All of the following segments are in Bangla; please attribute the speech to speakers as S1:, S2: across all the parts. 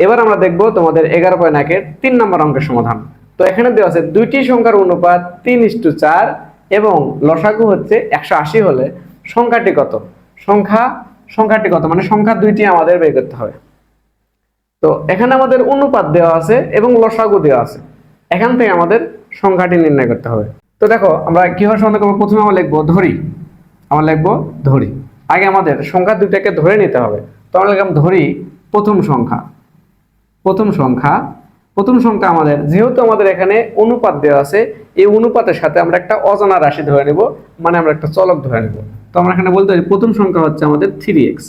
S1: এবার আমরা দেখব তোমাদের এগারো পয়েন্ট একের তিন নম্বর অঙ্কের সমাধান। তো এখানে দেওয়া আছে দুইটি সংখ্যার অনুপাত তিন ইস্টু চার এবং লসাগু হচ্ছে একশো আশি হলে সংখ্যাটি কত? সংখ্যা, সংখ্যাটি কত? মানে সংখ্যা দুইটি আমাদের বের করতে হবে। তো এখানে আমাদের অনুপাত দেওয়া আছে এবং লসাগু দেওয়া আছে। এখান থেকে আমাদের সংখ্যাটি নির্ণয় করতে হবে। তো দেখো, আমরা কীভাবে সমাধান করব? প্রথমে আমরা লিখব ধরি। আমরা লিখব ধরি। আগে আমাদের সংখ্যা দুইটাকে ধরে নিতে হবে। তো আমরা লিখলাম ধরি প্রথম সংখ্যা। প্রথম সংখ্যা। প্রথম সংখ্যা আমাদের, যেহেতু আমাদের এখানে অনুপাত দেওয়া আছে, এই অনুপাতের সাথে আমরা একটা অজানা রাশি ধরে নেব মানে আমরা একটা চলক ধরে নেব। তো আমরা এখানে বলতে পারি, প্রথম সংখ্যা হচ্ছে আমাদের থ্রি এক্স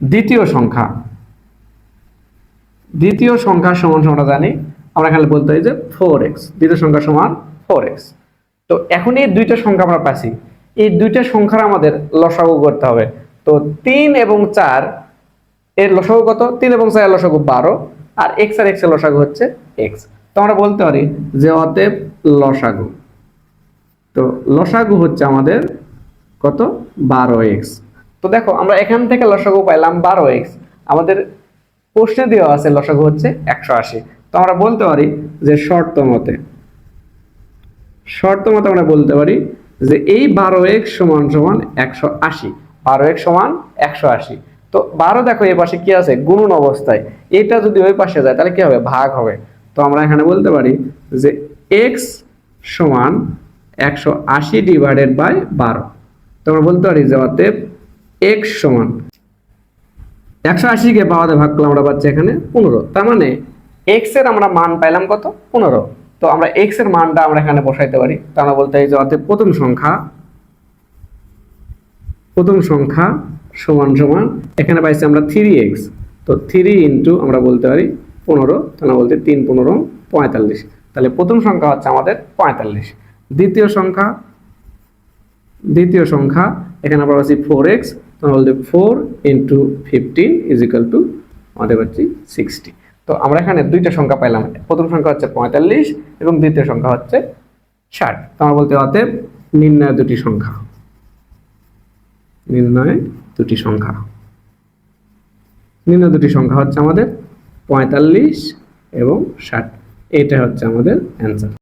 S1: দ্বিতীয় সংখ্যা। দ্বিতীয় সংখ্যা সমান সমান আমরা জানি, আমরা এখানে বলতে পারি যে ফোর এক্স দ্বিতীয় সংখ্যা সমান ফোর এক্স তো এখন এই দুইটা সংখ্যা আমরা পাচ্ছি এই দুইটা সংখ্যার আমাদের লসাগু করতে হবে। তো তিন এবং চার এর লসাগু কত? তিন এবং চার লসাগু বারো। আর এক্স আর এক্সের লসাগু হচ্ছে এক্স তো আমরা বলতে পারি যে অতএব লসাগু। তো লসাগু হচ্ছে আমাদের কত? বারো এক্স তো দেখো, আমরা এখান থেকে লসাগু পাইলাম বারো এক্স আমাদের প্রশ্নে দেওয়া আছে লসাগু হচ্ছে একশো আশি। তো আমরা বলতে পারি যে শর্ত মতে শর্ত মতে আমরা বলতে পারি যে এই বারো এক্স সমান সমান একশো আশি। বারো এক্স সমান একশো আশি। তো বারো দেখো এই পাশে কি আছে? গুণন অবস্থায়। এটা যদি ওই পাশে যায়, তাহলে কি হবে? ভাগ হবে। তো আমরা এখানে বলতে পারি যে এক্স সমান একশো আশি ডিভাইডেড বাই বারো। তো আমরা বলতে পারি যে অতএব এক্স সমান একশো আশিকে পাওয়াতে ভাগ করলে আমরা পাচ্ছি এখানে পনেরো। তার মানে এক্সের আমরা মান পাইলাম কত? পনেরো। তো আমরা এক্সের মানটা আমরা এখানে বসাইতে পারি। তো আমরা বলতে পারি যে অতএব প্রথম সংখ্যা প্রথম সংখ্যা সমান সমান, এখানে পাইছি আমরা থ্রি এক্স তো থ্রি ইন্টু আমরা বলতে পারি পনেরো, তাহলে বলতে তিন পনেরো, পঁয়তাল্লিশ। তাহলে প্রথম সংখ্যা হচ্ছে আমাদের পঁয়তাল্লিশ। দ্বিতীয় সংখ্যা দ্বিতীয় সংখ্যা, এখানে আমরা পাচ্ছি ফোর এক্স তাহলে বলতে four into fifteen is equal to আমাদের পাচ্ছি সিক্সটি তো আমরা এখানে দুইটা সংখ্যা পাইলাম। প্রথম সংখ্যা হচ্ছে পঁয়তাল্লিশ এবং দ্বিতীয় সংখ্যা হচ্ছে ষাট। তো আমরা বলতে অতএব নির্ণয় দুটি সংখ্যা। নির্ণয় দুটি সংখ্যা। নিম্ন দুটি সংখ্যা হচ্ছে আমাদের পঁয়তাল্লিশ এবং ষাট। এটা হচ্ছে আমাদের অ্যান্সার